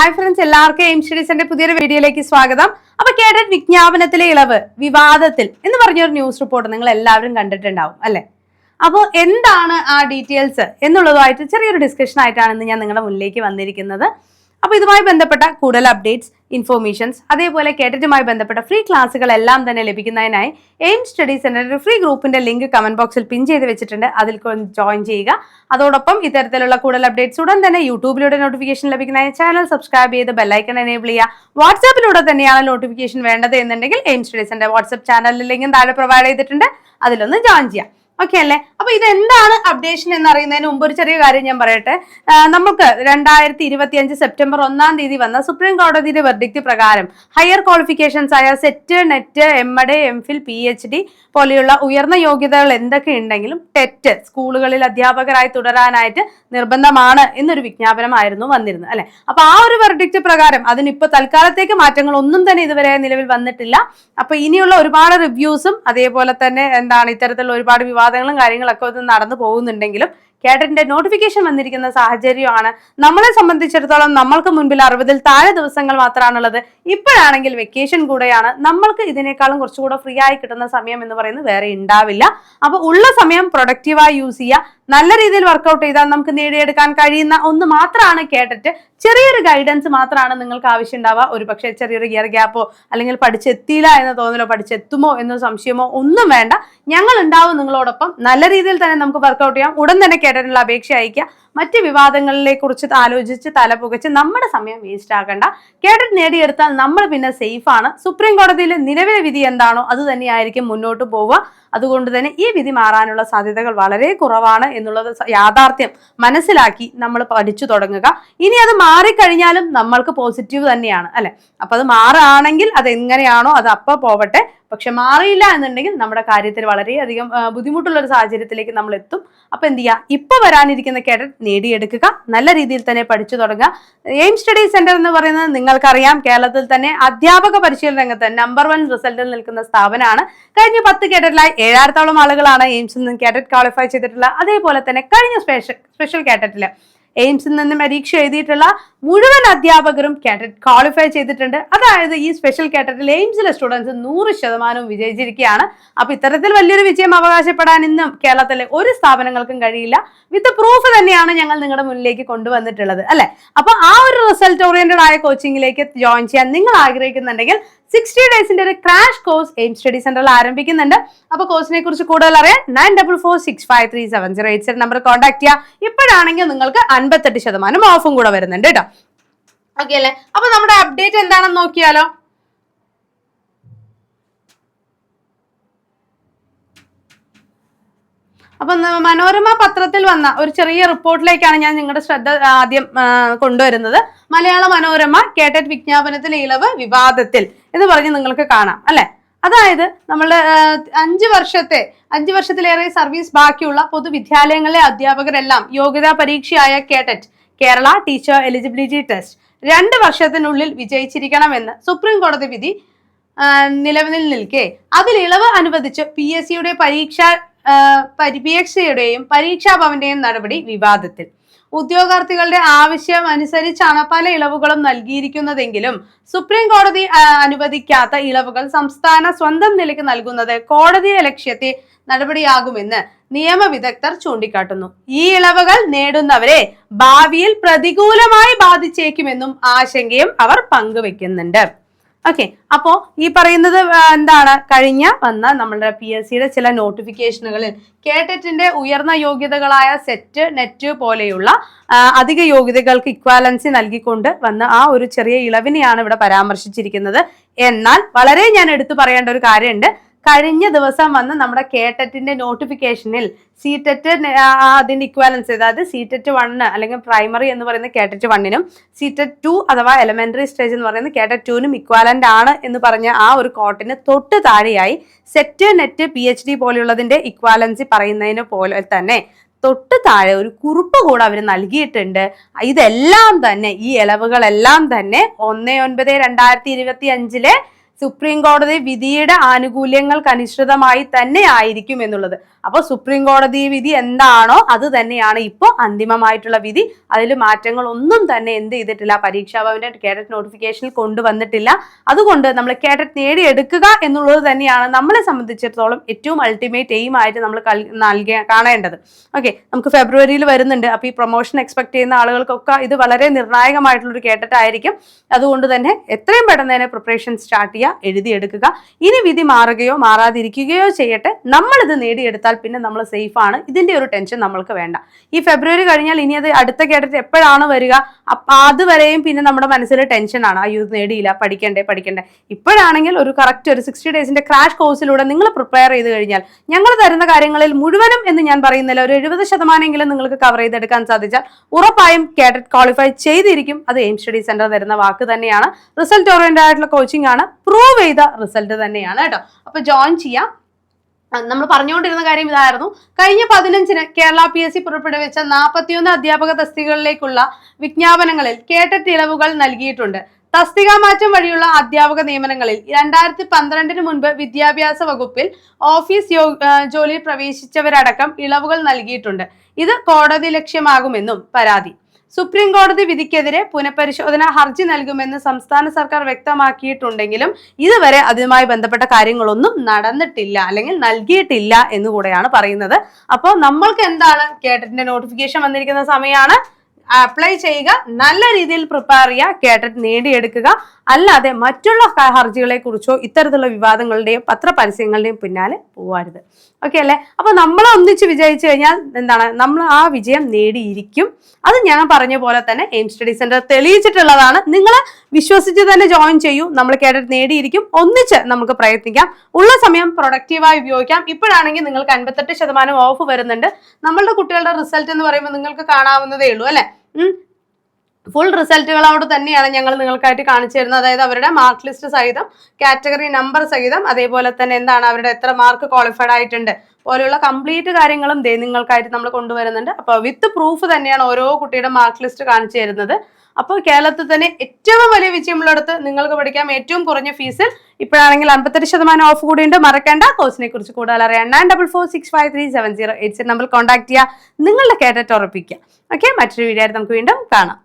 Hi friends എല്ലാവർക്കും aim സ്റ്റഡീസിന്റെ പുതിയൊരു വീഡിയോയിലേക്ക് സ്വാഗതം. അപ്പൊ കേഡറ്റ് വിജ്ഞാപനത്തിലെ ഇളവ് വിവാദത്തിൽ എന്ന് പറഞ്ഞൊരു ന്യൂസ് റിപ്പോർട്ട് നിങ്ങൾ എല്ലാവരും കണ്ടിട്ടുണ്ടാവും അല്ലെ? അപ്പോൾ എന്താണ് ആ ഡീറ്റെയിൽസ് എന്നുള്ളതുമായിട്ട് ചെറിയൊരു ഡിസ്കഷൻ ആയിട്ടാണ് ഇന്ന് ഞാൻ നിങ്ങളുടെ മുന്നിലേക്ക് വന്നിരിക്കുന്നത്. അപ്പോൾ ഇതുമായി ബന്ധപ്പെട്ട കൂടുതൽ അപ്ഡേറ്റ്സ് ഇൻഫോർമേഷൻസ് അതേപോലെ കേട്ടിട്ടുമായി ബന്ധപ്പെട്ട ഫ്രീ ക്ലാസ്സുകൾ എല്ലാം തന്നെ ലഭിക്കുന്നതിനായി എയിം സ്റ്റഡി സെന്ററിന്റെ ഫ്രീ ഗ്രൂപ്പിന്റെ ലിങ്ക് കമന്റ് ബോക്സിൽ പിൻ ചെയ്ത് വെച്ചിട്ടുണ്ട്. അതിൽ ജോയിൻ ചെയ്യുക. അതോടൊപ്പം ഇത്തരത്തിലുള്ള കൂടുതൽ അപ്ഡേറ്റ്സ് ഉടൻ തന്നെ യൂട്യൂബിലൂടെ നോട്ടിഫിക്കേഷൻ ലഭിക്കുന്നതിന് ചാനൽ സബ്സ്ക്രൈബ് ചെയ്ത് ബെല്ലൈക്കൺ എനേബിൾ ചെയ്യുക. വാട്സാപ്പിലൂടെ തന്നെയാണ് നോട്ടിഫിക്കേഷൻ വേണ്ടത് എന്നുണ്ടെങ്കിൽ എയിം സ്റ്റഡി സെന്റർ വാട്സ്ആപ്പ് ചാനലിൽ ലിങ്ക് താഴെ പ്രൊവൈഡ് ചെയ്തിട്ടുണ്ട്. അതിലൊന്ന് ജോയിൻ ചെയ്യാം ഓക്കെ അല്ലേ? അപ്പൊ ഇത് എന്താണ് അപ്ഡേഷൻ എന്ന് അറിയുന്നതിന് മുമ്പ് ഒരു ചെറിയ കാര്യം ഞാൻ പറയട്ടെ. നമുക്ക് രണ്ടായിരത്തി ഇരുപത്തി അഞ്ച് സെപ്റ്റംബർ ഒന്നാം തീയതി വന്ന സുപ്രീം കോടതിയുടെ വെർഡിക്റ്റ് പ്രകാരം ഹയർ ക്വാളിഫിക്കേഷൻസ് ആയ SET NET M Ed M Phil P H D പോലെയുള്ള ഉയർന്ന യോഗ്യതകൾ എന്തൊക്കെ ഉണ്ടെങ്കിലും ടെറ്റ് സ്കൂളുകളിൽ അധ്യാപകരായി തുടരാനായിട്ട് നിർബന്ധമാണ് എന്നൊരു വിജ്ഞാപനമായിരുന്നു വന്നിരുന്നത് അല്ലെ? അപ്പൊ ആ ഒരു വെർഡിക്റ്റ് പ്രകാരം അതിനിപ്പോ തൽക്കാലത്തേക്ക് മാറ്റങ്ങൾ ഒന്നും തന്നെ ഇതുവരെ നിലവിൽ വന്നിട്ടില്ല. അപ്പൊ ഇനിയുള്ള ഒരുപാട് റിവ്യൂസും അതേപോലെ തന്നെ എന്താണ് ഇത്തരത്തിലുള്ള ഒരുപാട് വിവാദങ്ങളും കാര്യങ്ങളൊക്കെ ഒന്ന് നടന്നു പോകുന്നുണ്ടെങ്കിലും കേഡറ്റിന്റെ നോട്ടിഫിക്കേഷൻ വന്നിരിക്കുന്ന സാഹചര്യമാണ്. നമ്മളെ സംബന്ധിച്ചിടത്തോളം നമ്മൾക്ക് മുൻപിൽ അറുപതിൽ താഴെ ദിവസങ്ങൾ മാത്രമാണുള്ളത്. ഇപ്പോഴാണെങ്കിൽ വെക്കേഷൻ കൂടെയാണ്. നമ്മൾക്ക് ഇതിനേക്കാളും കുറച്ചുകൂടെ ഫ്രീ ആയി കിട്ടുന്ന സമയം എന്ന് പറയുന്നത് വേറെ ഉണ്ടാവില്ല. അപ്പൊ ഉള്ള സമയം പ്രൊഡക്റ്റീവായി യൂസ് ചെയ്യുക. നല്ല രീതിയിൽ വർക്കൗട്ട് ചെയ്താൽ നമുക്ക് നേടിയെടുക്കാൻ കഴിയുന്ന ഒന്ന് മാത്രമാണ് കേട്ടിട്ട് ചെറിയൊരു ഗൈഡൻസ് മാത്രമാണ് നിങ്ങൾക്ക് ആവശ്യം ഉണ്ടാവുക ഒരു പക്ഷേ ചെറിയൊരു ഗിയർ ഗ്യാപ്പോ അല്ലെങ്കിൽ പഠിച്ചെത്തിയില്ല എന്ന് തോന്നലോ പഠിച്ചെത്തുമോ എന്ന സംശയമോ ഒന്നും വേണ്ട. ഞങ്ങൾ ഉണ്ടാവും നിങ്ങളോടൊപ്പം. നല്ല രീതിയിൽ തന്നെ നമുക്ക് വർക്കൗട്ട് ചെയ്യാം. ഉടൻ തന്നെ കേട്ടിട്ടുള്ള അപേക്ഷ അയക്കുക മറ്റ് വിവാദങ്ങളിലെ കുറിച്ച് ആലോചിച്ച് തല പുകച്ച് നമ്മുടെ സമയം വേസ്റ്റ് ആക്കണ്ട. കേഡറ്റ് നേടിയെടുത്താൽ നമ്മൾ പിന്നെ സേഫ് ആണ്. സുപ്രീം കോടതിയിലെ നിലവിലെ വിധി എന്താണോ അത് തന്നെയായിരിക്കും മുന്നോട്ട് പോവുക. അതുകൊണ്ട് തന്നെ ഈ വിധി മാറാനുള്ള സാധ്യതകൾ വളരെ കുറവാണ് എന്നുള്ളത് യാഥാർത്ഥ്യം. മനസ്സിലാക്കി നമ്മൾ പഠിച്ചു തുടങ്ങുക. ഇനി അത് മാറിക്കഴിഞ്ഞാലും നമ്മൾക്ക് പോസിറ്റീവ് തന്നെയാണ്. അല്ലെ? അപ്പൊ അത് മാറുകയാണെങ്കിൽ അത് എങ്ങനെയാണോ അത് അപ്പൊ പോവട്ടെ. പക്ഷെ മാറിയില്ല എന്നുണ്ടെങ്കിൽ നമ്മുടെ കാര്യത്തിൽ വളരെയധികം ബുദ്ധിമുട്ടുള്ള ഒരു സാഹചര്യത്തിലേക്ക് നമ്മൾ എത്തും. അപ്പൊ എന്ത് ചെയ്യുക ഇപ്പൊ വരാനിരിക്കുന്ന കേഡറ്റ് നേടിയെടുക്കുക നല്ല രീതിയിൽ തന്നെ പഠിച്ചു തുടങ്ങുക. എയിം സ്റ്റഡി സെന്റർ എന്ന് പറയുന്നത് നിങ്ങൾക്കറിയാം കേരളത്തിൽ തന്നെ അധ്യാപക പരിശീലന രംഗത്ത് നമ്പർ വൺ റിസൾട്ടിൽ നിൽക്കുന്ന സ്ഥാപനമാണ്. കഴിഞ്ഞ പത്ത് കേഡറ്റിലായി ഏഴായിരത്തോളം ആളുകളാണ് എയിംസിൽ നിന്ന് കേഡറ്റ് ക്വാളിഫൈ ചെയ്തിട്ടുള്ളത്. അതേപോലെ തന്നെ കഴിഞ്ഞ സ്പെഷ്യൽ സ്പെഷ്യൽ കേഡറ്റിൽ എയിംസിൽ നിന്ന് പരീക്ഷ എഴുതിയിട്ടുള്ള മുഴുവൻ അധ്യാപകരും കാറ്ററ്റ് ക്വാളിഫൈ ചെയ്തിട്ടുണ്ട്. അതായത് ഈ സ്പെഷ്യൽ കാറ്ററ്റിൽ എയിംസിലെ സ്റ്റുഡൻസ് നൂറ് ശതമാനവും വിജയിച്ചിരിക്കുകയാണ്. അപ്പൊ ഇത്തരത്തിൽ വലിയൊരു വിജയം അവകാശപ്പെടാൻ ഇന്നും കേരളത്തിലെ ഒരു സ്ഥാപനങ്ങൾക്കും കഴിയില്ല. വിത്ത് പ്രൂഫ് തന്നെയാണ് ഞങ്ങൾ നിങ്ങളുടെ മുന്നിലേക്ക് കൊണ്ടുവന്നിട്ടുള്ളത് അല്ലെ? അപ്പൊ ആ ഒരു റിസൾട്ട് ഓറിയന്റഡ് ആയ കോച്ചിങ്ങിലേക്ക് ജോയിൻ ചെയ്യാൻ നിങ്ങൾ ആഗ്രഹിക്കുന്നുണ്ടെങ്കിൽ സിക്സ്റ്റി ഡേയ്സിന്റെ ഒരു ക്രാഷ് കോഴ്സ് എയിം സ്റ്റഡി സെന്ററിൽ ആരംഭിക്കുന്നുണ്ട്. അപ്പൊ കോഴ്സിനെ കുറിച്ച് കൂടുതൽ അറിയാൻ nine double four six five three seven zero eight seven number contact ചെയ്യുക. ഇപ്പോഴാണെങ്കിൽ നിങ്ങൾക്ക് അൻപത്തെട്ട് ശതമാനം ഓഫും കൂടെ വരുന്നുണ്ട് കേട്ടോ. ഓക്കെ അല്ലേ? അപ്പൊ നമ്മുടെ അപ്ഡേറ്റ് എന്താണെന്ന് നോക്കിയാലോ? അപ്പൊ മനോരമ പത്രത്തിൽ വന്ന ഒരു ചെറിയ റിപ്പോർട്ടിലേക്കാണ് ഞാൻ നിങ്ങളുടെ ശ്രദ്ധ ആദ്യം കൊണ്ടുവരുന്നത്. മലയാള മനോരമ കേട്ടറ്റ് വിജ്ഞാപനത്തിലെ ഇളവ് വിവാദത്തിൽ എന്ന് പറഞ്ഞ് നിങ്ങൾക്ക് കാണാം അല്ലെ? അതായത് നമ്മൾ അഞ്ച് വർഷത്തെ അഞ്ച് വർഷത്തിലേറെ സർവീസ് ബാക്കിയുള്ള പൊതുവിദ്യാലയങ്ങളിലെ അധ്യാപകരെല്ലാം യോഗ്യതാ പരീക്ഷയായ KTET Kerala teacher eligibility test രണ്ട് വർഷത്തിനുള്ളിൽ വിജയിച്ചിരിക്കണമെന്ന് സുപ്രീം കോടതി വിധി നിലവിൽ നിൽക്കെ. അതിൽ ഇളവ് അനുവദിച്ച് പി എസ് സിയുടെ പരീക്ഷ പരീക്ഷയുടെയും പരീക്ഷാ ഭവന്റെയും നടപടി വിവാദത്തിൽ. ഉദ്യോഗാർത്ഥികളുടെ ആവശ്യം അനുസരിച്ചാണ് പല ഇളവുകളും നൽകിയിരിക്കുന്നതെങ്കിലും സുപ്രീം കോടതി അനുവദിക്കാത്ത ഇളവുകൾ സംസ്ഥാന സ്വന്തം നിലയ്ക്ക് നൽകുന്നത് കോടതിയെ ലക്ഷ്യത്തെ നടപടിയാകുമെന്ന് നിയമവിദഗ്ധർ ചൂണ്ടിക്കാട്ടുന്നു. ഈ ഇളവുകൾ നേടുന്നവരെ ഭാവിയിൽ പ്രതികൂലമായി ബാധിച്ചേക്കുമെന്നും ആശങ്കയും അവർ പങ്കുവെക്കുന്നുണ്ട്. ഓക്കെ അപ്പോ ഈ പറയുന്നത് എന്താണ്? കഴിഞ്ഞ വന്ന നമ്മളുടെ പി എസ് സിയുടെ ചില നോട്ടിഫിക്കേഷനുകളിൽ കേട്ടറ്റിന്റെ ഉയർന്ന യോഗ്യതകളായ സെറ്റ് നെറ്റ് പോലെയുള്ള അധിക യോഗ്യതകൾക്ക് ഇക്വാലൻസി നൽകിക്കൊണ്ട് വന്ന ആ ഒരു ചെറിയ ഇളവിനെയാണ് ഇവിടെ പരാമർശിച്ചിരിക്കുന്നത്. എന്നാൽ വളരെ ഞാൻ എടുത്തു പറയേണ്ട ഒരു കാര്യമുണ്ട്. കഴിഞ്ഞ ദിവസം വന്ന് നമ്മുടെ കേട്ടറ്റിന്റെ നോട്ടിഫിക്കേഷനിൽ സി ടെറ്റ് അതിന്റെ ഇക്വാലൻസ് അതായത് സി ടെറ്റ് വണ്ണ് അല്ലെങ്കിൽ പ്രൈമറി എന്ന് പറയുന്ന കേട്ടറ്റ് വണ്ണിനും സി ടെറ്റ് ടു അഥവാ എലമെന്ററി സ്റ്റേജ് എന്ന് പറയുന്ന കേട്ടറ്റ് ടുവിനും ഇക്വാലന്റ് ആണ് എന്ന് പറഞ്ഞ ആ ഒരു കോട്ടിന് തൊട്ട് താഴെയായി SET NET P H D പോലെയുള്ളതിന്റെ equivalency പറയുന്നതിന് പോലെ തന്നെ തൊട്ട് താഴെ ഒരു കുറിപ്പ് കൂടെ അവർ നൽകിയിട്ടുണ്ട്. ഇതെല്ലാം തന്നെ ഈ ഇളവുകളെല്ലാം തന്നെ ഒന്ന് ഒൻപത് രണ്ടായിരത്തി ഇരുപത്തി അഞ്ചിലെ സുപ്രീം കോടതി വിധിയുടെ ആനുകൂല്യങ്ങൾക്ക് അനുസൃതമായി തന്നെ ആയിരിക്കും എന്നുള്ളത്. അപ്പോൾ സുപ്രീം കോടതി വിധി എന്താണോ അത് തന്നെയാണ് ഇപ്പോൾ അന്തിമമായിട്ടുള്ള വിധി. അതിൽ മാറ്റങ്ങൾ ഒന്നും തന്നെ എന്ത് ചെയ്തിട്ടില്ല. പരീക്ഷാ ഭവന്റെ കേഡറ്റ് നോട്ടിഫിക്കേഷനിൽ കൊണ്ടുവന്നിട്ടില്ല. അതുകൊണ്ട് നമ്മൾ കേഡറ്റ് നേടിയെടുക്കുക എന്നുള്ളത് തന്നെയാണ് നമ്മളെ സംബന്ധിച്ചിടത്തോളം ഏറ്റവും അൾട്ടിമേറ്റ് എയിം ആയിട്ട് നമ്മൾ നൽകിയ കാണേണ്ടത്. ഓക്കെ നമുക്ക് ഫെബ്രുവരിയിൽ വരുന്നുണ്ട്. അപ്പോൾ ഈ പ്രൊമോഷൻ എക്സ്പെക്ട് ചെയ്യുന്ന ആളുകൾക്കൊക്കെ ഇത് വളരെ നിർണായകമായിട്ടുള്ള ഒരു കേഡറ്റ് ആയിരിക്കും. അതുകൊണ്ട് തന്നെ എത്രയും പെട്ടെന്ന് തന്നെ പ്രിപ്പറേഷൻ സ്റ്റാർട്ട് ചെയ്യുക എഴുതിയെടുക്കുക. ഇനി വിധി മാറുകയോ മാറാതിരിക്കുകയോ ചെയ്യട്ടെ. നമ്മളിത് നേടിയെടുത്താൽ പിന്നെ നമ്മൾ സേഫ് ആണ്. ഇതിന്റെ ഒരു ടെൻഷൻ നമ്മൾക്ക് വേണ്ട. ഈ ഫെബ്രുവരി കഴിഞ്ഞാൽ ഇനി അത് അടുത്ത കേട്ടിട്ട് എപ്പോഴാണ് വരിക അതുവരെയും പിന്നെ നമ്മുടെ മനസ്സിൽ ടെൻഷനാണ് അയ്യോ നേടിയില്ല. പഠിക്കണ്ടേ പഠിക്കണ്ടേ. ഇപ്പോഴാണെങ്കിൽ ഒരു കറക്റ്റ് ഒരു സിക്സ്റ്റി ഡേയ്സിന്റെ ക്രാഷ് കോഴ്സിലൂടെ നിങ്ങൾ പ്രിപ്പയർ ചെയ്ത് കഴിഞ്ഞാൽ ഞങ്ങൾ തരുന്ന കാര്യങ്ങളിൽ മുഴുവനും എന്ന് ഞാൻ പറയുന്നില്ല. ഒരു എഴുപത് ശതമാനമെങ്കിലും നിങ്ങൾക്ക് കവർ ചെയ്തെടുക്കാൻ സാധിച്ചാൽ ഉറപ്പായും കേഡറ്റ് ക്വാളിഫൈ ചെയ്തിരിക്കും. അത് എയിം സ്റ്റഡി സെന്റർ തരുന്ന വാക്ക് തന്നെയാണ്. റിസൾട്ട് ഓറിയന്റഡ് ആയിട്ടുള്ള കോച്ചിങ് ആണ്. പ്രൂവ് ചെയ്ത റിസൾട്ട് തന്നെയാണ് കേട്ടോ. അപ്പൊ ജോയിൻ ചെയ്യാം. നമ്മൾ പറഞ്ഞുകൊണ്ടിരുന്ന കാര്യം ഇതായിരുന്നു. കഴിഞ്ഞ പതിനഞ്ചിന് കേരള പി എസ് സി പുറപ്പെടുവിച്ച നാൽപ്പത്തിയൊന്ന് അധ്യാപക തസ്തികകളിലേക്കുള്ള വിജ്ഞാപനങ്ങളിൽ കേട്ട ഇളവുകൾ നൽകിയിട്ടുണ്ട്. തസ്തിക മാറ്റം വഴിയുള്ള അധ്യാപക നിയമനങ്ങളിൽ രണ്ടായിരത്തി പന്ത്രണ്ടിന് മുൻപ് വിദ്യാഭ്യാസ വകുപ്പിൽ ഓഫീസ് ജോലിയിൽ പ്രവേശിച്ചവരടക്കം ഇളവുകൾ നൽകിയിട്ടുണ്ട്. ഇത് കോടതി ലക്ഷ്യമാകുമെന്നും പരാതി. സുപ്രീം കോടതി വിധിക്കെതിരെ പുനഃപരിശോധന ഹർജി നൽകുമെന്ന് സംസ്ഥാന സർക്കാർ വ്യക്തമാക്കിയിട്ടുണ്ടെങ്കിലും ഇതുവരെ അതുമായി ബന്ധപ്പെട്ട കാര്യങ്ങളൊന്നും നടന്നിട്ടില്ല അല്ലെങ്കിൽ നൽകിയിട്ടില്ല എന്ന് കൂടെയാണ് പറയുന്നത്. അപ്പോൾ നമ്മൾക്ക് എന്താണ്? കേട്ടറ്റിന്റെ നോട്ടിഫിക്കേഷൻ വന്നിരിക്കുന്ന സമയമാണ്. അപ്ലൈ ചെയ്യുക നല്ല രീതിയിൽ പ്രിപ്പയർ ചെയ്യുക കേട്ടറ്റ് നേടിയെടുക്കുക. അല്ലാതെ മറ്റുള്ള ഹർജികളെ കുറിച്ചോ ഇത്തരത്തിലുള്ള വിവാദങ്ങളുടെയും പത്രപരസ്യങ്ങളുടെയും പിന്നാലെ പോവാരുത്. ഓക്കെ അല്ലേ? അപ്പൊ നമ്മൾ ഒന്നിച്ച് വിജയിച്ചു കഴിഞ്ഞാൽ എന്താണ്? നമ്മൾ ആ വിജയം നേടിയിരിക്കും. അത് ഞാൻ പറഞ്ഞ പോലെ തന്നെ എയിം സ്റ്റഡി സെന്റർ തെളിയിച്ചിട്ടുള്ളതാണ്. നിങ്ങൾ വിശ്വസിച്ച് തന്നെ ജോയിൻ ചെയ്യൂ. നമ്മൾ കേട്ടിട്ട് നേടിയിരിക്കും. ഒന്നിച്ച് നമുക്ക് പ്രയത്നിക്കാം. ഉള്ള സമയം പ്രൊഡക്റ്റീവായി ഉപയോഗിക്കാം. ഇപ്പോഴാണെങ്കിൽ നിങ്ങൾക്ക് അൻപത്തെട്ട് ശതമാനം ഓഫ് വരുന്നുണ്ട്. നമ്മളുടെ കുട്ടികളുടെ റിസൾട്ട് എന്ന് പറയുമ്പോൾ നിങ്ങൾക്ക് കാണാവുന്നതേ ഉള്ളൂ. അല്ലെ? ഫുൾ റിസൾട്ടുകളോട് തന്നെയാണ് ഞങ്ങൾ നിങ്ങൾക്കായിട്ട് കാണിച്ചു തരുന്നത്. അതായത് അവരുടെ മാർക്ക് ലിസ്റ്റ് സഹിതം കാറ്റഗറി നമ്പർ സഹിതം അതേപോലെ തന്നെ എന്താണ് അവരുടെ എത്ര മാർക്ക് ക്വാളിഫൈഡ് ആയിട്ടുണ്ട്. പോലെയുള്ള കംപ്ലീറ്റ് കാര്യങ്ങളും ദേ നിങ്ങൾക്കായിട്ട് നമ്മൾ കൊണ്ടുവരുന്നുണ്ട്. അപ്പോൾ വിത്ത് പ്രൂഫ് തന്നെയാണ് ഓരോ കുട്ടിയുടെ മാർക്ക് ലിസ്റ്റ് കാണിച്ചു തരുന്നത്. അപ്പോൾ കേരളത്തിൽ തന്നെ ഏറ്റവും വലിയ വിജയമുള്ളിടത്ത് നിങ്ങൾക്ക് പഠിക്കാം. ഏറ്റവും കുറഞ്ഞ ഫീസിൽ ഇപ്പോഴാണെങ്കിൽ അമ്പത്തെട്ട് ശതമാനം ഓഫ് കൂടി ഉണ്ട് മറക്കേണ്ട കോഴ്സിനെ കുറിച്ച് കൂടുതൽ അറിയാൻ nine double four six five three seven zero eight number contact ചെയ്യുക നിങ്ങളുടെ കേട്ടിട്ട് ഉറപ്പിക്കുക. ഓക്കെ മറ്റൊരു വീഡിയോ ആയിട്ട് നമുക്ക് വീണ്ടും കാണാം.